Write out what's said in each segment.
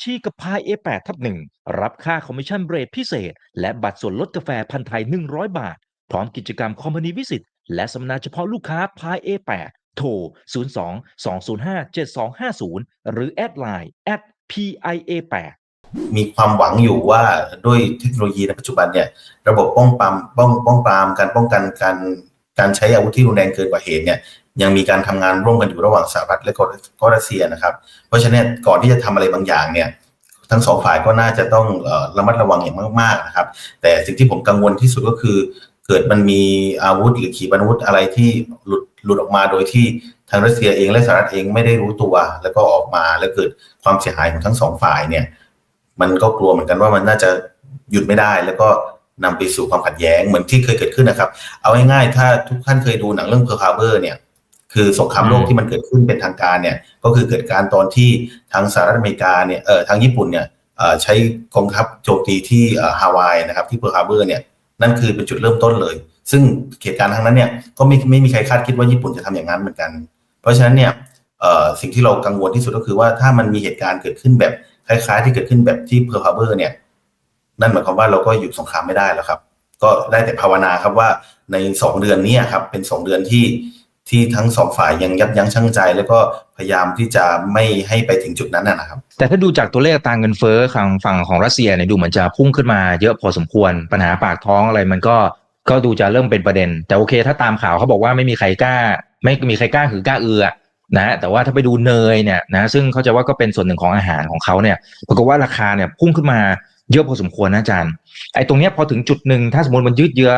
เศษเปิดบัญชีกับพาย A8 ทับหนึ่งรับค่าคอมมิชชั่นเรทพิเศษ และบัตรส่วนลดกาแฟพันไทย 100 บาท พร้อมกิจกรรมคอมพานีวิสิตและสัมมนาเฉพาะลูกค้าพาย A8 โทร 02 205 7250 หรือแอดไลน์ @PIA8 มีความหวังอยู่ว่าด้วยเทคโนโลยีในปัจจุบันเนี่ยระบบป้องปรามป้องป้องปรามการป้องกันการการใช้อาวุธที่รุนแรงเกินกว่าเหตุเนี่ย ยังมีการทำงานร่วมกันอยู่ระหว่างสหรัฐและก็รัสเซียนะครับ เพราะฉะนั้นก่อนที่จะทำอะไรบางอย่างเนี่ยทั้งสองฝ่ายก็น่าจะต้องระมัดระวังอย่างมากๆนะครับ แต่สิ่งที่ผมกังวลที่สุดก็คือ เกิดมันมีอาวุธหรือขีปนาวุธอะไรที่หลุดหลุดออกมาโดยที่ทางรัสเซียเองและสหรัฐเองไม่ได้รู้ตัว แล้วก็ออกมาแล้วเกิดความเสียหายของทั้งสองฝ่ายเนี่ย มันก็กลัวเหมือนกันว่ามันน่าจะหยุดไม่ได้ แล้วก็นำไปสู่ความขัดแย้งเหมือนที่เคยเกิดขึ้นนะครับ เอาง่ายๆถ้าทุกท่านเคยดูหนังเรื่อง Pearl Harbor เนี่ย คือสงครามโลกที่มันเกิดขึ้นเป็นทางการเนี่ยก็คือเกิดการตอนที่ทางสหรัฐอเมริกาเนี่ยเออทางญี่ปุ่นเนี่ยเอ่อใช้กองทัพโจมตีที่เอ่อฮาวายนะครับที่ Pearl Harbor เนี่ยนั่นคือเป็นจุดเริ่มต้นเลย ซึ่งเหตุการณ์ทั้งนั้นเนี่ยก็ไม่ไม่มีใครคาดคิดว่าญี่ปุ่นจะทำอย่างนั้นเหมือนกัน เพราะฉะนั้นเนี่ยเอ่อสิ่งที่เรากังวลที่สุดก็คือว่าถ้ามันมีเหตุการณ์เกิดขึ้นแบบคล้ายๆ ที่เกิดขึ้นแบบที่เพ r ร์ h ฮาร์เบอร์เนี่ยนั่นหมายความว่าเราก็หยุดสงครามไม่ได้แล้วครับ ก็ได้แต่ภาวนาครับว่าในสองเดือนนี้ครับเป็นสองเดือนที่ ที่ทั้งสองฝ่ายยังยับยั้งชั่งใจ แล้วก็พยายามที่จะไม่ให้ไปถึงจุดนั้นนะครับ แต่ถ้าดูจากตัวเลขตราเงินเฟ้อทางฝั่งของรัสเซียเนี่ยดูเหมือนจะพุ่งขึ้นมาเยอะพอสมควรปัญหาปากท้องอะไรมันก็ก็ดูจะเริ่มเป็นประเด็น แต่โอเค ถ้าตามข่าวเขาบอกว่าไม่มีใครกล้า ไม่มีใครกล้าคือกล้าเอือนะแต่ว่าถ้าไปดูเนยเนี่ยนะซึ่งเขาจะว่าก็เป็นส่วนหนึ่งของอาหารของเขาเนี่ยปรากฏว่าราคาเนี่ยพุ่งขึ้นมาเยอะพอสมควรนะอาจารย์ไอ้ตรงเนี้ยพอถึงจุดหนึ่งถ้าสมมติมันยืดเยื้อ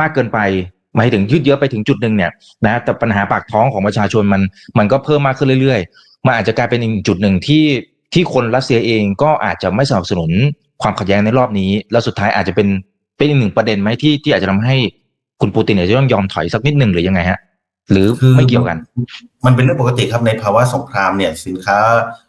มากเกินไป หมายถึงยืดเยื้อไปถึงจุดหนึ่งเนี่ยนะแต่ปัญหาปากท้องของประชาชนมันมันก็เพิ่มมากขึ้นเรื่อยๆมันอาจจะกลายเป็นอีกจุดหนึ่งที่ที่คนรัสเซียเองก็อาจจะไม่สนับสนุนความขัดแย้งในรอบนี้ แล้วสุดท้ายอาจจะเป็นเป็นอีกหนึ่งประเด็นไหมที่ที่อาจจะทำให้คุณปูตินเนี่ยจะต้องยอมถอยสักนิดหนึ่งหรือยังไงฮะ หรือคือไม่เกี่ยวกัน มันเป็นเรื่องปกติครับในภาวะสงครามเนี่ย สินค้า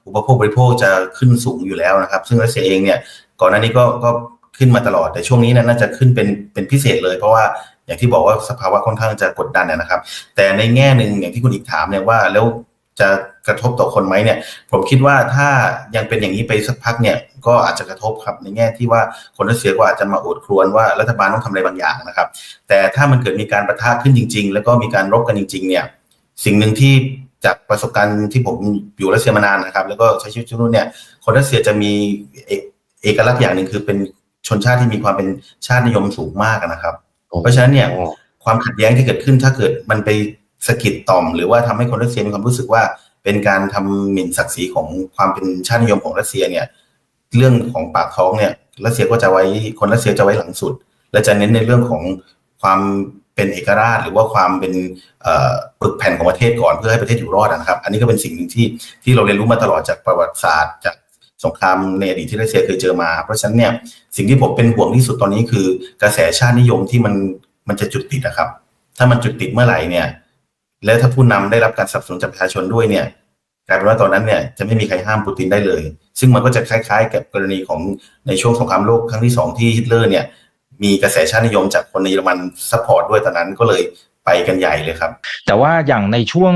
อุปโภคบริโภคจะขึ้นสูงอยู่แล้วนะครับ ซึ่งรัสเซียเองเนี่ยก่อนหน้านี้ก็ก็ขึ้นมาตลอดแต่ช่วงนี้เนยน่าจะขึ้นเป็นเป็นพิเศษเลย เพราะว่า อย่างที่บอกว่าสภาวะค่อนข้างจะกดดันนะครับ แต่ในแง่หนึ่งอย่างที่คุณอีกถามเนี่ยว่าแล้วจะกระทบต่อคนไหมเนี่ย ผมคิดว่าถ้ายังเป็นอย่างนี้ไปสักพักเนี่ย ก็อาจจะกระทบครับในแง่ที่ว่าคนรัสเซียก็อาจจะมาโอดครวญว่ารัฐบาลต้องทำอะไรบางอย่างนะครับ แต่ถ้ามันเกิดมีการประทะขึ้นจริง ๆ แล้วก็มีการรบกันจริง ๆ เนี่ย สิ่งหนึ่งที่จากประสบการณ์ที่ผมอยู่รัสเซียมานานนะครับ แล้วก็ใช้ชีวิตที่นู่นเนี่ย คนรัสเซียจะมีเอเอกลักษณ์อย่างหนึ่งคือเป็นชนชาติที่มีความเป็นชาตินิยมสูงมากนะครับ เพราะฉะนั้นเนี่ยความขัดแย้งที่เกิดขึ้นถ้าเกิดมันไปสะกิดต่อม หรือว่าทำให้คนรัสเซียมีความรู้สึกว่า เป็นการทำหมิ่นศักดิ์ศรีของความเป็นชาตินิยมของรัสเซียเนี่ย เรื่องของปากท้องเนี่ยรัสเซียก็จะไว้คนรัสเซียจะไว้หลังสุด และจะเน้นในเรื่องของความเป็นเอกราช หรือว่าความเป็นเอ่อปึกแผ่นของประเทศก่อนเพื่อให้ประเทศอยู่รอดนะครับ อันนี้ก็เป็นสิ่งหนึ่งที่ที่เราเรียนรู้มาตลอดจากประวัติศาสตร์จาก สงครามในอดีตที่รัสเซียเคยเจอมา เพราะฉะนั้นเนี่ยสิ่งที่ผมเป็นห่วงที่สุดตอนนี้คือกระแสชาตินิยมที่มันมันจะจุดติดนะครับ ถ้ามันจุดติดเมื่อไหร่เนี่ย แล้วถ้าผู้นำได้รับการสนับสนุนจากประชาชนด้วยเนี่ยกลายเป็นว่าตอนนั้นเนี่ยจะไม่มีใครห้ามปูตินได้เลย ซึ่งมันก็จะคล้าย ๆ กับกรณีของในช่วงสงครามโลกครั้งที่สองที่ฮิตเลอร์เนี่ยมีกระแสชาตินิยมจากคนในเยอรมันซัพพอร์ตด้วยตอนนั้นก็เลยไปกันใหญ่เลยครับ แต่ว่าอย่างในช่วง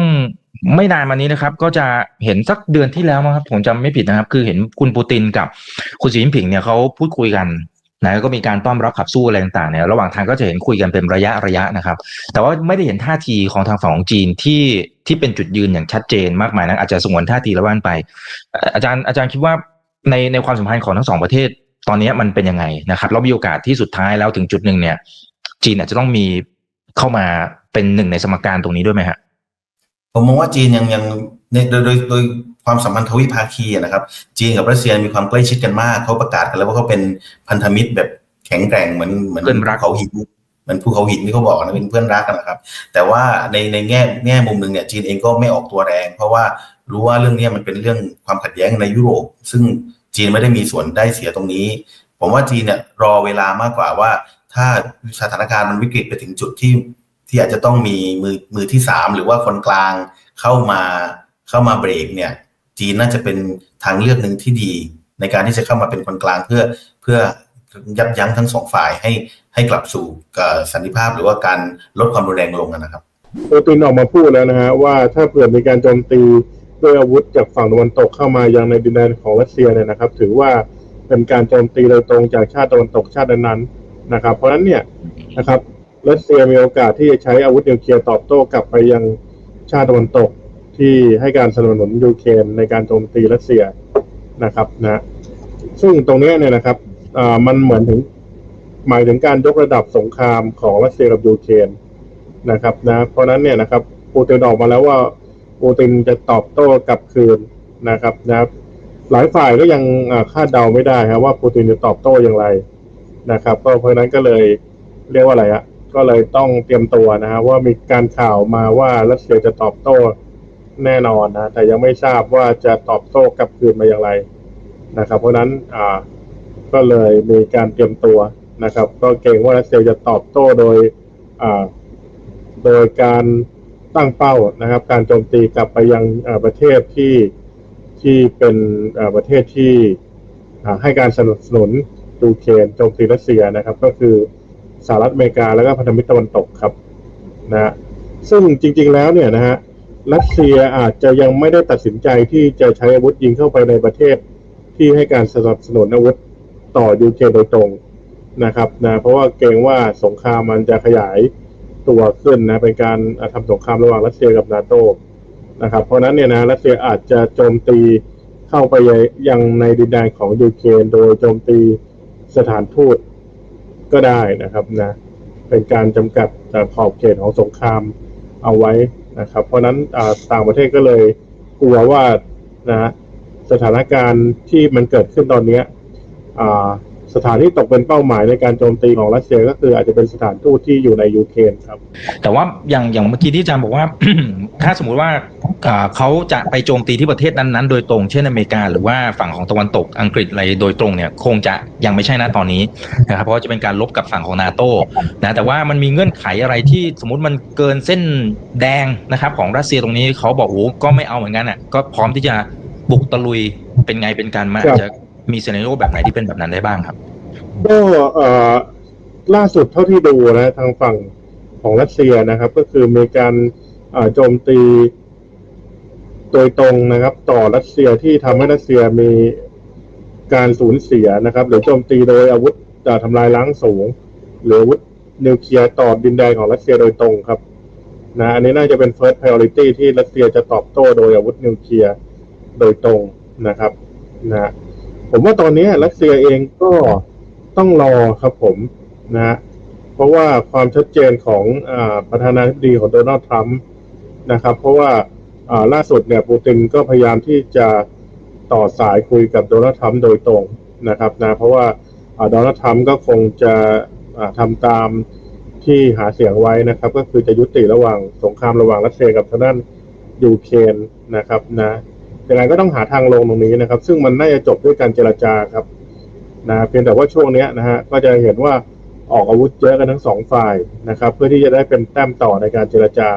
ไม่นานมานี้นะครับ ก็จะเห็นสักเดือนที่แล้วมั้งครับ ผมจำไม่ผิดนะครับ คือเห็นคุณปูตินกับคุณสีจิ้นผิงเนี่ยเขาพูดคุยกันนะก็มีการต้อนรับขับสู้อะไรต่างๆเนี่ยระหว่างทางก็จะเห็นคุยกันเป็นระยะระยะนะครับ แต่ว่าไม่ได้เห็นท่าทีของทางฝั่งของจีนที่ที่เป็นจุดยืนอย่างชัดเจนมากมายนะอาจจะสงวนท่าทีละว่านไป อาจารย์อาจารย์คิดว่าในในความสัมพันธ์ของทั้งสองประเทศ ตอนนี้มันเป็นยังไงนะครับแล้วมีโอกาสที่สุดท้ายแล้วถึงจุดหนึ่งเนี่ย จีนอาจจะต้องมีเข้ามาเป็นหนึ่งในสมการตรงนี้ด้วยไหมฮะ ผมมองว่าจีนยังยังในโดยโดยโดยความสัมพันธ์ทวิภาคีอะนะครับ จีนกับรัสเซียมีความใกล้ชิดกันมากเขาประกาศกันแล้วว่าเขาเป็นพันธมิตรแบบแข็งแกร่งเหมือนเหมือนเพื่อนรักภูเขาหินเหมือนภูเขาหินที่เขาบอกนะเป็นเพื่อนรักกันนะครับ แต่ว่าในในแง่แง่มุมหนึ่งเนี่ยจีนเองก็ไม่ออกตัวแรง เพราะว่ารู้ว่าเรื่องเนี้ยมันเป็นเรื่องความขัดแย้งในยุโรป ซึ่งจีนไม่ได้มีส่วนได้เสียตรงนี้ ผมว่าจีนเนี่ยรอเวลามากกว่าว่า ถ้าสถานการณ์มันวิกฤตไปถึงจุดที่ ที่อาจจะต้องมีมือมือที่สามหรือว่าคนกลางเข้ามาเข้ามาเบรกเนี่ย จีนน่าจะเป็นทางเลือกหนึ่งที่ดี ในการที่จะเข้ามาเป็นคนกลางเพื่อเพื่อยับยั้งทั้งสองฝ่ายให้ให้กลับสู่สันติภาพหรือว่าการลดความรุนแรงลงนะครับปูตินออกมาพูดแล้วนะฮะว่าถ้าเผื่อมีการโจมตีด้วยอาวุธจากฝั่งตะวันตกเข้ามายังในดินแดนของรัสเซียเนี่ยนะครับ ถือว่าเป็นการโจมตีโดยตรงจากชาติตะวันตกชาตินั้นนะครับ เพราะฉะนั้นเนี่ยนะครับ รัสเซียมีโอกาสที่จะใช้อาวุธนิวเคลียร์ตอบโต้กลับไปยังชาติตะวันตกที่ให้การสนับสนุนยูเครนในการโจมตีรัสเซียนะครับนะซึ่งตรงนี้เนี่ยนะครับมันเหมือนถึงหมายถึงการยกระดับสงครามของรัสเซียกับยูเครนนะครับนะเพราะนั้นเนี่ยนะครับปูตินออกมาแล้วว่าปูตินจะตอบโต้กลับคืนนะครับนะหลายฝ่ายก็ยังคาดเดาไม่ได้ครับว่าปูตินจะตอบโต้อย่างไรนะครับ ก็เพราะนั้นก็เลยเรียกว่าอะไรอะ ก็เลยต้องเตรียมตัวนะฮะว่ามีการข่าวมาว่ารัสเซียจะตอบโต้แน่นอนนะ แต่ยังไม่ทราบว่าจะตอบโต้กลับคืนมาอย่างไรนะครับ เพราะนั้นอ่าก็เลยมีการเตรียมตัวนะครับ ก็เกรงว่ารัสเซียจะตอบโต้โดยอ่าโดยการตั้งเป้านะครับ การโจมตีกลับไปยังประเทศที่ที่เป็นประเทศที่ให้การสนับสนุนยูเครนโจมตีรัสเซียนะครับ ก็คือ สหรัฐอเมริกาแล้วก็พันธมิตรตะวันตกครับนะฮะซึ่งจริง ๆ แล้วเนี่ยนะฮะรัสเซียอาจจะยังไม่ได้ตัดสินใจที่จะใช้อาวุธยิงเข้าไปในประเทศที่ให้การสนับสนุนอาวุธต่อยูเครนโดยตรงนะครับนะเพราะว่าเกรงว่าสงครามมันจะขยายตัวขึ้นนะเป็นการอ่าทำสงครามระหว่างรัสเซียกับนาโตนะครับ เพราะนั้นเนี่ยนะรัสเซียอาจจะโจมตีเข้าไปยังในดินแดนของยูเครนโดยโจมตีสถานทูต ก็ได้นะครับนะเป็นการจำกัดขอบเขตของสงครามเอาไว้นะครับ เพราะนั้นต่างประเทศก็เลยกลัวว่านะสถานการณ์ที่มันเกิดขึ้นตอนเนี้ยอ่า สถานที่ตกเป็นเป้าหมายในการโจมตีของรัสเซียก็คืออาจจะเป็นสถานทูตที่อยู่ในยูเครนครับ แต่ว่าอย่างอย่างเมื่อกี้ที่อาจารย์บอกว่า ถ้าสมมุติว่าเขาจะไปโจมตีที่ประเทศนั้นๆ โดยตรง เช่นอเมริกา หรือว่าฝั่งของตะวันตกอังกฤษอะไรโดยตรงเนี่ยคงจะยังไม่ใช่นะตอนนี้นะครับเพราะจะเป็นการลบกับฝั่งของนาโตนะแต่ว่ามันมีเงื่อนไขอะไรที่สมมติมันเกินเส้นแดงนะครับของรัสเซียตรงนี้เขาบอกโอ้ก็ไม่เอาเหมือนกันอะก็พร้อมที่จะบุกตะลุยเป็นไงเป็นการมาครับอาจจะ มีซีนารีโอแบบไหนที่เป็นแบบนั้นได้บ้างครับ ก็เอ่อล่าสุดเท่าที่ดูนะทางฝั่งของรัสเซียนะครับ ก็คือมีการโจมตีโดยตรงนะครับ ต่อรัสเซียที่ทำให้รัสเซียมีการสูญเสียนะครับ หรือโจมตีโดยอาวุธอ่าทำลายล้างสูง หรืออาวุธนิวเคลียร์ต่อดินแดนของรัสเซียโดยตรงครับนะอันนี้น่าจะเป็น first priority ที่รัสเซียจะตอบโต้โดยอาวุธนิวเคลียร์โดยตรงนะครับนะ ผมว่าตอนนี้รัสเซียเองก็ต้องรอครับผมนะเพราะว่าความชัดเจนของอประธานาธิบดีของโดนัลด์ทรัมป์นะครับ เพราะว่าล่าสุดเนี่ยปูตินก็พยายามที่จะต่อสายคุยกับโดนัลด์ทรัมป์โดยตรงนะครับนะเพราะว่าโดนัลด์ทรัมป์ก็คงจะอ่าทำตามที่หาเสียงไว้นะครับ ก็คือจะยุติระหว่างสงครามระหว่างรัสเซียกับทางด้านยูเครนนะครับนะ ยังไงก็ต้องหาทางลงตรงนี้นะครับ ซึ่งมันน่าจะจบด้วยการเจรจาครับนะเพียงแต่ว่าช่วงเนี้ยนะฮะก็จะเห็นว่าออกอาวุธเยอะกันทั้งสองฝ่ายนะครับ เพื่อที่จะได้เป็นแต้มต่อในการเจรจา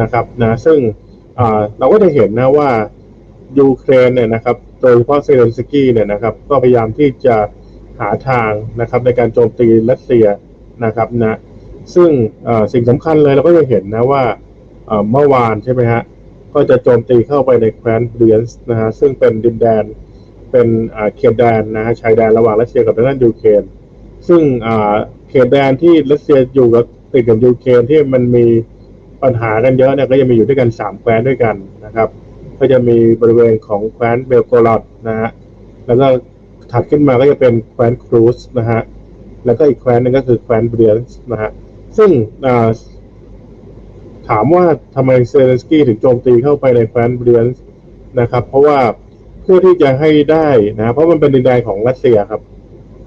นะครับนะซึ่งเราก็จะเห็นนะว่ายูเครนเนี่ยนะครับโดยเฉพาะเซเลนสกี้เนี่ยนะครับ ก็พยายามที่จะหาทางนะครับในการโจมตีรัสเซียนะครับนะซึ่งสิ่งสำคัญเลยเราก็จะเห็นนะว่าเมื่อวานใช่ไหมฮะ ก็จะโจมตีเข้าไปในแคว้นเบียนส์นะฮะซึ่งเป็นดินแดนเป็นอ่าเขตแดนนะฮะชายแดนระหว่างรัสเซียกับทางด้านยูเครนซึ่งอ่าเขตแดนที่รัสเซียอยู่กับติดกับยูเครนที่มันมีปัญหากันเยอะเนี่ยก็จะมีอยู่ด้วยกันสามแคว้นด้วยกันนะครับ ก็จะมีบริเวณของแคว้นเบลโกรอดนะฮะแล้วก็ถัดขึ้นมาก็จะเป็นแคว้นครูซนะฮะแล้วก็อีกแคว้นหนึงก็คือแคว้นเบรียนส์นะฮะซึ่งอ่า ถามว่าทำไมเซเลนสกี้ถึงโจมตีเข้าไปในแคว้นเบรียนส์นะครับ เพราะว่าเพื่อที่จะให้ได้นะเพราะมันเป็นดินแดนของรัสเซียครับ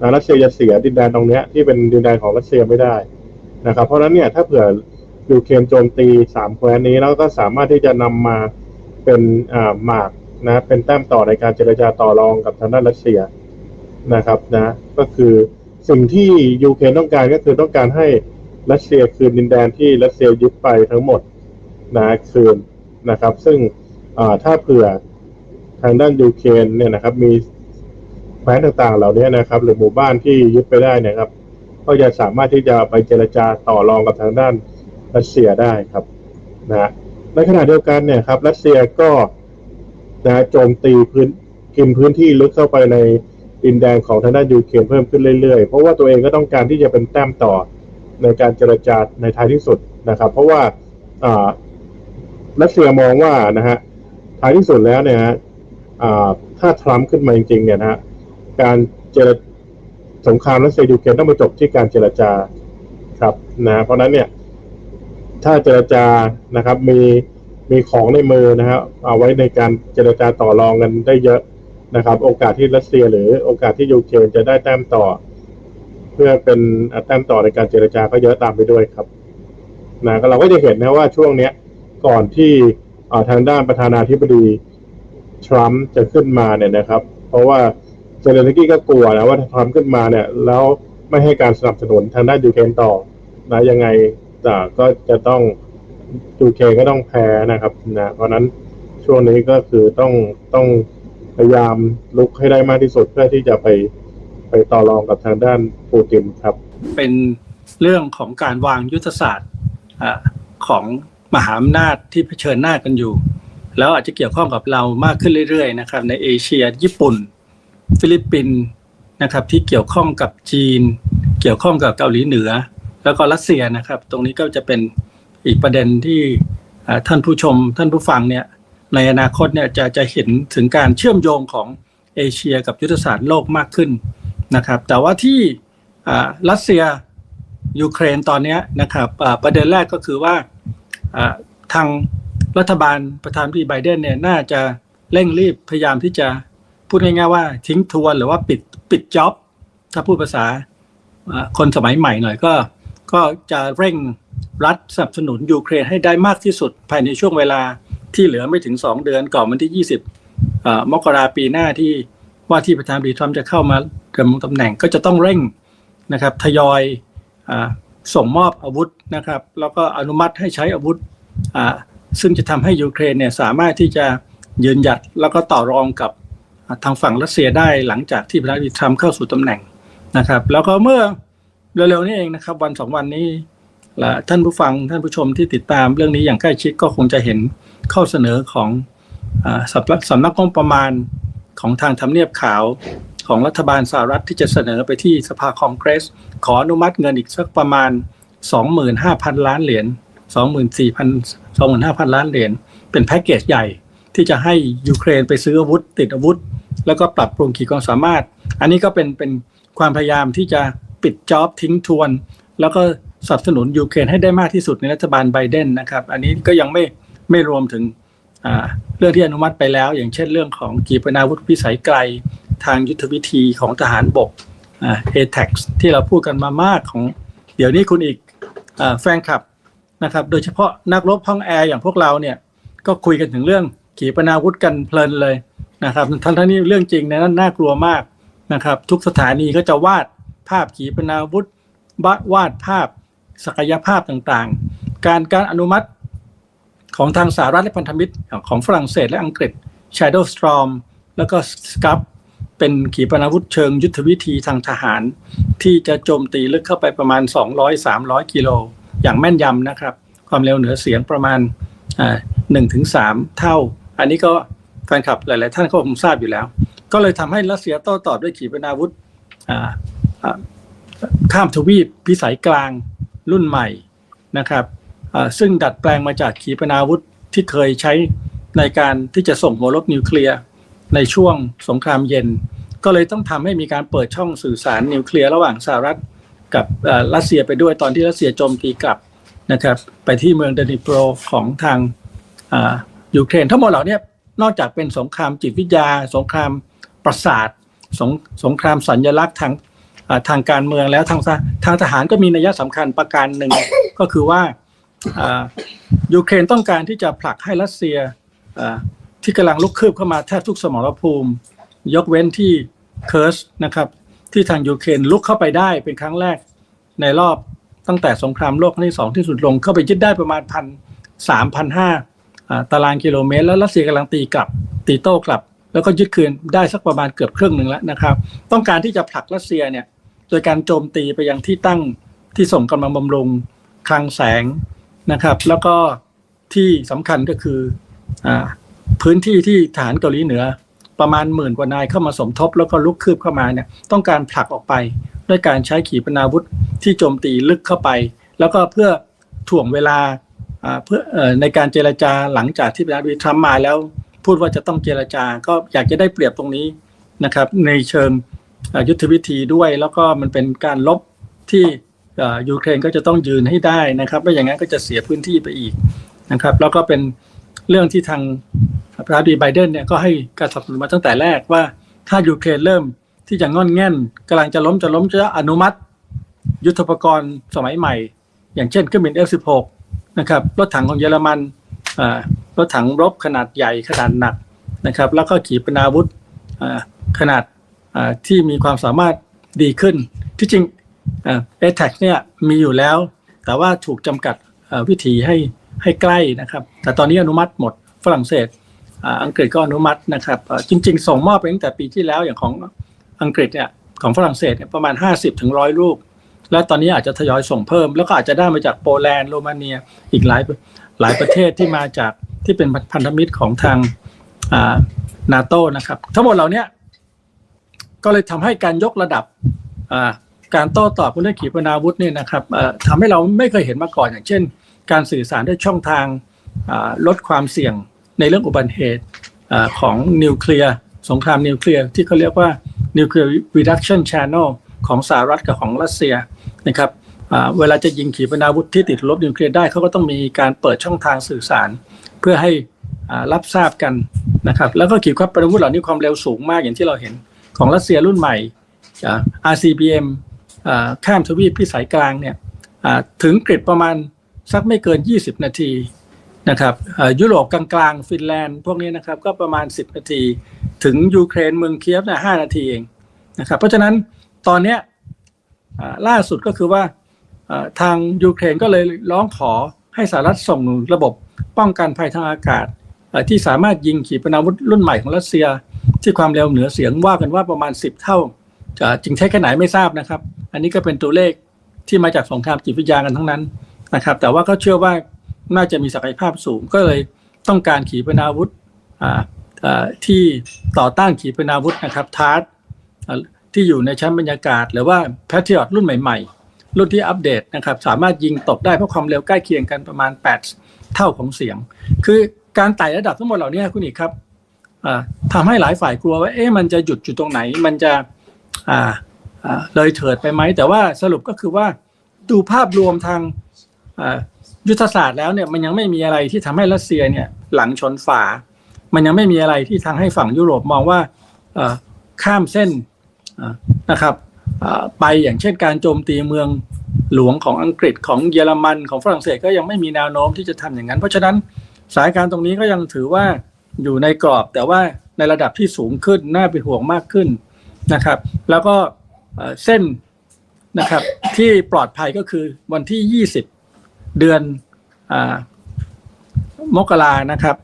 นะรัสเซียจะเสียดินแดนตรงเนี้ยที่เป็นดินแดนของรัสเซียไม่ได้นะครับ เพราะฉะนั้นเนี่ยถ้าเผื่อยูเครนโจมตีสามแคว้นนี้แล้วก็สามารถที่จะนำมาเป็นอ่าหมากนะเป็นแต้มต่อในการเจรจาต่อรองกับทางด้านรัสเซียนะครับนะ ก็คือสิ่งที่ยูเครนต้องการก็คือต้องการให้ รัสเซียคืนดินแดนที่รัสเซียยึดไปทั้งหมดนะคืนนะครับ ซึ่งถ้าเผื่อทางด้านยูเครนเนี่ยนะครับ มีแคว้นต่างๆ เหล่านี้นะครับ หรือหมู่บ้านที่ยึดไปได้นะครับ ก็จะสามารถที่จะไปเจรจาต่อรองกับทางด้านรัสเซียได้ครับนะฮะในขณะเดียวกันเนี่ยครับรัสเซียก็นะฮะโจมตีพื้นกินพื้นที่ลึกเข้าไปในดินแดนของทางด้านยูเครนเพิ่มขึ้นเรื่อยๆ เพราะว่าตัวเองก็ต้องการที่จะเป็นแต้มต่อ ในการเจรจาในท้ายที่สุดนะครับ เพราะว่าอรัสเซียมองว่านะฮะท้ายที่สุดแล้วเนี่ยฮะถ้าทรัมป์ขึ้นมาจริงๆเนี่ยนะฮะการเจรสงครามรัสเซียยูเครนต้องมาจบที่การเจรจาครับนะเพราะนั้นเนี่ย ถ้าเจรจานะครับ มีมีของในมือนะครับเอาไว้ในการเจรจาต่อรองกันได้เยอะนะครับ โอกาสที่รัสเซีย หรือโอกาสที่ยูเครนจะได้แต้มต่อ พื่อเป็นแต้มต่อในการเจรจาก็เยอะตามไปด้วยครับนะก็เราก็จะเห็นนะว่าช่วงเนี้ยก่อนที่ทางด้านประธานาธิบดีทรัมป์จะขึ้นมาเนี่ยนะครับ เพราะว่าเซเลนสกี้ก็กลัวนะว่าทรัมป์ขึ้นมาเนี่ย แล้วไม่ให้การสนับสนุนทางด้านยูเครนต่อนะยังไงก็จะต้องยูเคก็ต้องแพ้นะครับนะเพราะนั้นช่วงนี้ก็คือต้องต้องพยายามลุกให้ได้มากที่สุดเพื่อที่จะไป ไปต่อรองกับทางด้านปูตินครับ เป็นเรื่องของการวางยุทธศาสตร์ของมหาอำนาจที่เผชิญหน้ากันอยู่ แล้วอาจจะเกี่ยวข้องกับเรามากขึ้นเรื่อยๆนะครับในเอเชียญี่ปุ่น ฟิลิปปินส์นะครับที่เกี่ยวข้องกับจีน เกี่ยวข้องกับเกาหลีเหนือ แล้วก็รัสเซียนะครับ ตรงนี้ก็จะเป็นอีกประเด็นที่ท่านผู้ชมท่านผู้ฟังเนี่ยในอนาคตเนี่ยจะจะเห็นถึงการเชื่อมโยงของเอเชียกับยุทธศาสตร์โลกมากขึ้น นะครับ แต่ว่าที่รัสเซียยูเครนตอนนี้นะครับประเด็นแรกก็คือว่าทางรัฐบาลประธานาธิบดีไบเดนเนี่ยน่าจะเร่งรีบพยายามที่จะพูดง่ายๆว่าทิ้งทวนหรือว่าปิดปิดจ็อบถ้าพูดภาษาคนสมัยใหม่หน่อยก็ก็จะเร่งรัฐสนับสนุนยูเครนให้ได้มากที่สุดภายในช่วงเวลาที่เหลือไม่ถึง 2 เดือนก่อนวันที่ 20มกราปีหน้าที่ ว่าที่ประธานาธิบดีทรัมป์จะเข้ามาดำรงตำแหน่งก็จะต้องเร่งนะครับทยอยอส่งมอบอาวุธนะครับ แล้วก็อนุมัติให้ใช้อาวุธอ่าซึ่งจะทำให้ยูเครนเนี่ยสามารถที่จะยืนหยัดแล้วก็ต่อรองกับทางฝั่งรัสเซียได้หลังจากที่ประธานาธิบดีทรัมป์เข้าสู่ตำแหน่งนะครับ แล้วก็เมื่อเร็วๆนี้เองนะครับ วันสองวันนี้และท่านผู้ฟังท่านผู้ชมที่ติดตามเรื่องนี้อย่างใกล้ชิดก็คงจะเห็นข้อเสนอของอาสำนักสำนักงบประมาณ ของทางทำเนียบขาวของรัฐบาลสหรัฐที่จะเสนอไปที่สภาคองเกรส ขออนุมัติเงินอีกสักประมาณ 25,000 ล้านเหรียญ24,000 25,000 ล้านเหรียญเป็นแพ็กเกจใหญ่ที่จะให้ยูเครนไปซื้ออาวุธ ติดอาวุธ แล้วก็ปรับปรุงขีดความสามารถ อันนี้ก็เป็นเป็นความพยายามที่จะปิดจ็อบทิ้งทวน แล้วก็สนับสนุนยูเครนให้ได้มากที่สุดในรัฐบาลไบเดนนะครับ อันนี้ก็ยังไม่ไม่รวมถึง เรื่องที่อนุมัติไปแล้ว อย่างเช่นเรื่องของขีปนาวุธพิสัยไกลทางยุทธวิธีของทหารบกเอ่า ATAX ที่เราพูดกันมามากของ เดี๋ยวนี้คุณอีกอแฟนคลับนะครับ โดยเฉพาะนักรบห้องแอร์อย่างพวกเราเนี่ยก็คุยกันถึงเรื่องขีปนาวุธกันเพลินเลยนะครับทั้งทั้งนี้เรื่องจริงนยนั้นน่ากลัวมากนะครับ ทุกสถานีก็จะวาดภาพขีปนาวุธวาดวาดภาพศักยภาพต่างๆ การการอนุมัติ ของทางสหรัฐและพันธมิตรของฝรั่งเศสและอังกฤษ Shadow Storm แล้วก็ SCUP เป็นขีปนาวุธเชิงยุทธวิธีทางทหาร ที่จะโจมตีลึกเข้าไปประมาณ 200-300 กิโล อย่างแม่นยำนะครับ ความเร็วเหนือเสียงประมาณหนึ่งถึงสามเท่า อันนี้ก็แฟนคลับหลายๆ ท่านก็คงทราบอยู่แล้ว ก็เลยทำให้รัสเซียโต้ตอบด้วยขีปนาวุธข้ามทวีปพิสัยกลางรุ่นใหม่นะครับ ซึ่งดัดแปลงมาจากขีปนาวุธที่เคยใช้ในการที่จะส่งหัวรบนิวเคลียร์ในช่วงสงครามเย็น ก็เลยต้องทำให้มีการเปิดช่องสื่อสารนิวเคลียร์ระหว่างสหรัฐกับรัสเซียไปด้วยตอนที่รัสเซียโจมตีกลับนะครับไปที่เมืองเดนิโปรของทางยูเครนทั้งหมดเหล่านี้นอกจากเป็นสงครามจิตวิทยา สงครามประสาทสงสงครามสัญลักษณ์ทางทางการเมืองแล้วทางทางทหารก็มีนัยสำคัญประการหนึ่งก็คือว่า ยูเครนต้องการที่จะผลักให้รัสเซียที่กำลังลุกคืบเข้ามาแทบทุกสมรภูมิ ยกเว้นที่เคิร์สนะครับ ที่ทางยูเครนลุกเข้าไปได้เป็นครั้งแรกในรอบตั้งแต่สงครามโลกครั้งที่สองที่สุดลงเข้าไปยึดได้ประมาณพันสามพันห้าตารางกิโลเมตร แล้วรัสเซียกำลังตีกลับ ตีโต้กลับ แล้วก็ยึดคืนได้สักประมาณเกือบครึ่งหนึ่งแล้วนะครับ ต้องการที่จะผลักรัสเซียเนี่ยโดยการโจมตีไปยังที่ตั้งที่ส่งกำลังบำรุงคลังแสง นะครับ แล้วก็ที่สำคัญก็คืออพื้นที่ที่ฐานเกาหลีเหนือประมาณหมื่นกว่านายเข้ามาสมทบ แล้วก็ลุกคืบเข้ามาเนี่ยต้องการผลักออกไป ด้วยการใช้ขีปนาวุธที่โจมตีลึกเข้าไป แล้วก็เพื่อถ่วงเวลาเพื่อในการเจรจาหลังจากที่ประธานาธิบดีทรัมป์มาแล้ว พูดว่าจะต้องเจรจาก็อยากจะได้เปรียบตรงนี้นะครับ ในเชิงยุทธวิธีด้วย แล้วก็มันเป็นการลบที่ ยูเครนก็จะต้องยืนให้ได้นะครับไม่อย่างนั้นก็จะเสียพื้นที่ไปอีกนะครับ แล้วก็เป็นเรื่องที่ทางประธานาธิบดีไบเดนเนี่ยก็ให้การสนับสนุนมาตั้งแต่แรกว่า ถ้ายูเครนเริ่มที่จะงอนแง่นกำลังจะล้มจะล้มจะอนุมัติ ยุทธปกรณ์สมัยใหม่ อย่างเช่นเครื่องบิน F16 นะครับรถถังของเยอรมันรถถังรบขนาดใหญ่ขนาดหนักนะครับ แล้วก็ขีปนาวุธขนาดที่มีความสามารถดีขึ้น ที่จริง เอแท็กเนี่ยมีอยู่แล้ว แต่ว่าถูกจำกัดวิธีให้ให้ใกล้นะครับ แต่ตอนนี้อนุมัติหมดฝรั่งเศสอังกฤษก็อนุมัตินะครับจริง ๆ ส่งมอบไปตั้งแต่ปีที่แล้วอย่างของอังกฤษเนี่ยของฝรั่งเศสเนี่ยประมาณ 50ถึงร้อยลูก แล้วตอนนี้อาจจะทยอยส่งเพิ่ม แล้วก็อาจจะได้มาจากโปแลนด์โรมาเนียอีกหลายหลายประเทศที่มาจากที่เป็นพันธมิตรของทางนาโตนะครับ ทั้งหมดเหล่านี้ก็เลยทำให้การยกระดับ การโต้ตอบเรื่องขีปนาวุธเนี่ยนะครับทำให้เราไม่เคยเห็นมาก่อนอย่างเช่น การสื่อสารด้วยช่องทางลดความเสี่ยงในเรื่องอุบัติเหตุอของนิวเคลียร์สงครามนิวเคลียร์ที่เขาเรียกว่า Nuclear Reduction Channel ของสหรัฐกับของรัสเซียนะครับเวลาจะยิงขีปนาวุธที่ติดลบนิวเคลียร์ได้เขาก็ต้องมีการเปิดช่องทางสื่อสาร เพื่อให้รับทราบกันนะครับแล้วก็ขีปนาวุธเหล่านี้ความเร็วสูงมากอย่างที่เราเห็นของรัสเซียรุ่นใหม่ RCBM ข้ามทวีปพิสัยกลางเนี่ยถึงกริดประมาณสักไม่เกิน 20 นาทีนะครับยุโรปกลางๆฟินแลนด์ พวกนี้นะครับก็ประมาณ 10 นาที ถึงยูเครนเมืองเคียฟเนี่ย5นาทีเองนะครับเพราะฉะนั้นตอนเนี้ยล่าสุดก็คือว่าทางยูเครนก็เลยร้องขอให้สหรัฐส่งระบบป้องกันภัยทางอากาศ ที่สามารถยิงขีปนาวุธรุ่นใหม่ของรัสเซีย ที่ความเร็วเหนือเสียงว่ากันว่าประมาณ 10 เท่า จะจริงใช้แค่ไหนไม่ทราบนะครับ อันนี้ก็เป็นตัวเลขที่มาจากสงครามจิตวิทยากันทั้งนั้นนะครับ แต่ว่าก็เชื่อว่าน่าจะมีศักยภาพสูงก็เลยต้องการขีปนาวุธที่ต่อต้านขีปนาวุธนะครับทาร์ที่อยู่ในชั้นบรรยากาศ หรือว่าแพทริอตรุ่นใหม่ ๆ รุ่นที่อัปเดตนะครับ สามารถยิงตกได้เพราะความเร็วใกล้เคียงกันประมาณ 8 เท่าของเสียง คือการไต่ระดับทั้งหมดเหล่านี้คุณอีกครับอ่าทำให้หลายฝ่ายกลัวว่าเอ๊ะมันจะหยุดอยู่ตรงไหน มันจะ เลยเถิดไปไหม แต่ว่าสรุปก็คือว่าดูภาพรวมทางยุทธศาสตร์แล้วเนี่ยมันยังไม่มีอะไรที่ทำให้รัสเซียเนี่ยหลังชนฝา มันยังไม่มีอะไรที่ทางให้ฝั่งยุโรปมองว่าข้ามเส้นนะครับไปอย่างเช่นการโจมตีเมืองหลวงของอังกฤษของเยอรมันของฝรั่งเศสก็ยังไม่มีแนวโน้มที่จะทำอย่างนั้น เพราะฉะนั้นสถานการณ์ตรงนี้ก็ยังถือว่าอยู่ในกรอบแต่ว่าในระดับที่สูงขึ้นน่าเป็นห่วงมากขึ้น นะครับ แล้วก็เส้นนะครับที่ปลอดภัยก็คือวันที่ 20 เดือนอมกรานะครับ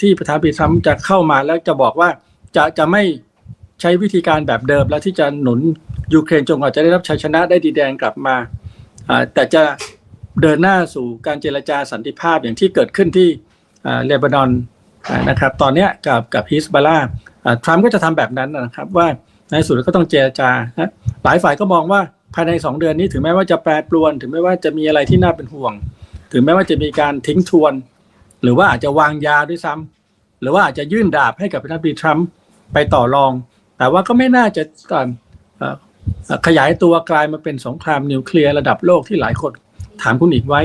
ที่ประธานาธิบดีทรัมจะเข้ามาแล้วจะบอกว่าจะจะไม่ใช้วิธีการแบบเดิมแล้วที่จะหนุนยูเครนจนกว่าจะได้รับชัยชนะได้ดีแดนกลับมา แต่จะเดินหน้าสู่การเจรจาสันติภาพอย่างที่เกิดขึ้นที่เลบานอนนะครับ ตอนนี้กับกับฮิสบาลาทรัมป์ก็จะทำแบบนั้นนะครับว่า ในสุดก็ต้องเจรจานะหลายฝ่ายก็มองว่าภายในสองเดือนนี้ถึงแม้ว่าจะแปรปรวน ถึงแม้ว่าจะมีอะไรที่น่าเป็นห่วง ถึงแม้ว่าจะมีการทิ้งทวน หรือว่าอาจจะวางยาด้วยซ้ำหรือว่าอาจจะยื่นดาบให้กับประธานาธิบดีทรัมป์ไปต่อรอง แต่ว่าก็ไม่น่าจะขยายตัวกลายมาเป็นสงครามนิวเคลียร์ระดับโลกที่หลายคนถามคุณอีกไว้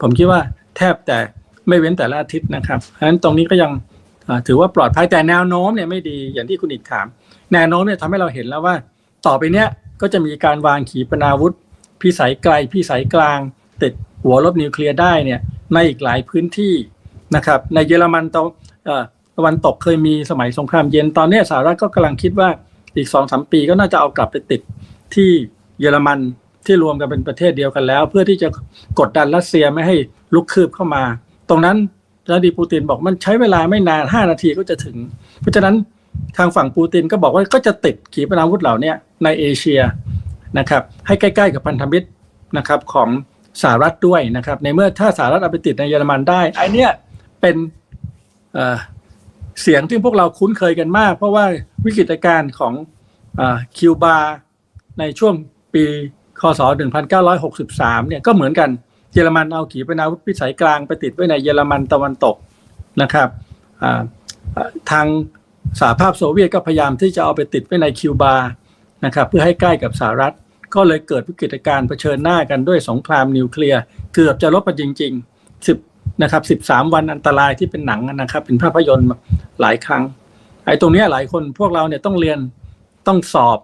ผมคิดว่าแทบแต่ไม่เว้นแต่ละอาทิตย์นะครับเพราะฉะนั้นตรงนี้ก็ยังถือว่าปลอดภัยแต่แนวโน้มเนี่ยไม่ดีอย่างที่คุณอีกถาม แนวโน้มเนี่ยทำให้เราเห็นแล้วว่า ต่อไปเนี้ยก็จะมีการวางขีปนาวุธ พิสัยไกล พิสัยกลาง ติดหัวรบนิวเคลียร์ได้เนี่ยในอีกหลายพื้นที่นะครับ ในเยอรมันตะตะวันตกเคยมีสมัยสงครามเย็นตอนนี้สหรัฐก็กำลังคิดว่าอีกสองสามปีก็น่าจะเอากลับไปติดที่เยอรมันที่รวมกันเป็นประเทศเดียวกันแล้ว เพื่อที่จะกดดันรัสเซียไม่ให้ลุกคืบเข้ามา ตรงนั้นวลาดิมีร์ปูตินบอกมันใช้เวลาไม่นานห้านาทีก็จะถึง เพราะฉะนั้น ทางฝั่งปูตินก็บอกว่าก็จะติดขีปนาวุธเหล่านี้ในเอเชียนะครับให้ใกล้ๆกับพันธมิตรนะครับของสหรัฐด้วยนะครับ ในเมื่อถ้าสหรัฐเอาไปติดในเยอรมันได้ไอเนี้ยเป็นเเสียงที่พวกเราคุ้นเคยกันมาก เพราะว่าวิกฤตการณ์ของคิวบาในช่วงปีคศ 1963 เนี่ยก็เหมือนกันเยอรมันเอาขีปนาวุธพิสัยกลางไปติดไว้ในเยอรมันตะวันตกนะครับทาง สหภาพโซเวียตก็พยายามที่จะเอาไปติดไว้ในคิวบานะครับเพื่อให้ใกล้กับสหรัฐ ก็เลยเกิดวิกฤตการณ์เผชิญหน้ากันด้วยสงครามนิวเคลียร์เกือบจะลบกันจริงๆ10นะครับ13วันอันตรายที่เป็นหนังนะครับ เป็นภาพยนตร์หลายครั้ง ไอ้ตรงนี้หลายคนพวกเราเนี่ยต้องเรียนต้องสอบ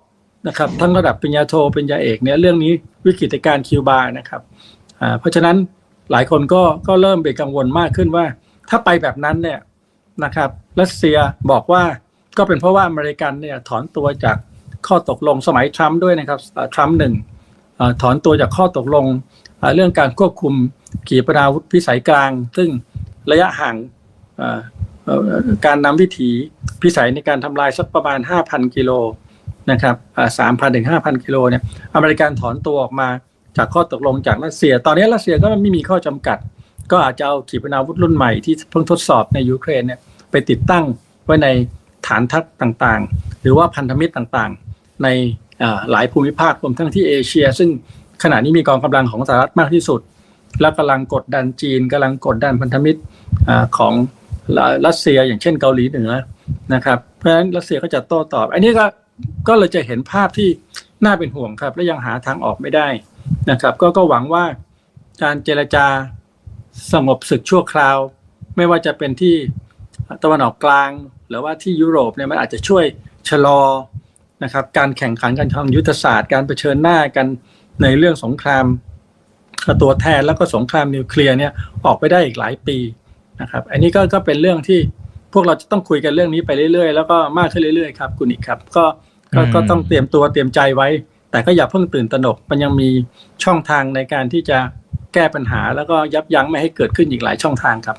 นะครับ ทั้งระดับปริญญาโทปริญญาเอกเนี่ยเรื่องนี้วิกฤตการณ์คิวบานะครับอ่าเพราะฉะนั้นหลายคนก็ก็เริ่มไปกังวลมากขึ้นว่า ถ้าไปแบบนั้นเนี่ย นะครับรัสเซียบอกว่าก็เป็นเพราะว่าอเมริกันเนี่ยถอนตัวจากข้อตกลงสมัยทรัมป์ด้วยนะครับทรัมป์หนึ่งถอนตัวจากข้อตกลงเรื่องการควบคุมขีปนาวุธพิสัยกลาง ซึ่งระยะห่างการนำวิถีพิสัยในการทำลายสักประมาณ 5,000 กิโลนะครับสามพันถึงห้าพันกิโลเนี่ยอเมริกันถอนตัวออกมาจากข้อตกลงจากรัสเซีย ตอนนี้รัสเซียก็ไม่มีข้อจำกัด ก็อาจจะเอาขีปนาวุธรุ่นใหม่ที่เพิ่งทดสอบในยูเครนเนี่ย ไปติดตั้งไว้ในฐานทัพต่างๆ หรือว่าพันธมิตรต่างๆ ในหลายภูมิภาครวมทั้งที่เอเชีย ซึ่งขณะนี้มีกองกำลังของสหรัฐมากที่สุด และกำลังกดดันจีนกำลังกดดันพันธมิตรอของรัสเซียอย่างเช่นเกาหลีเหนือนะครับ เพราะฉะนั้นรัสเซียก็จะโต้ตอบ อันนี้ก็ก็เลยจะเห็นภาพที่น่าเป็นห่วงครับ และยังหาทางออกไม่ได้นะครับ ก็ก็หวังว่าการเจรจาสงบศึกชั่วคราว ไม่ว่าจะเป็นที่ ตะวันออกกลาง หรือว่าที่ยุโรปเนี่ยมันอาจจะช่วยชะลอนะครับการแข่งขันกันทางยุทธศาสตร์ การเผชิญหน้ากันในเรื่องสงครามตัวแทนแล้วก็สงครามนิวเคลียร์เนี่ยออกไปได้อีกหลายปีนะครับอันนี้ก็ก็เป็นเรื่องที่พวกเราจะต้องคุยกันเรื่องนี้ไปเรื่อยๆ แล้วก็มากขึ้นเรื่อยๆครับคุณอีกครับก็ก็อืมก็ต้องเตรียมตัวเตรียมใจไว้ แต่ก็อย่าเพิ่งตื่นตระหนกมันยังมีช่องทางในการที่จะแก้ปัญหาแล้วก็ยับยั้งไม่ให้เกิดขึ้นอีกหลายช่องทางครับ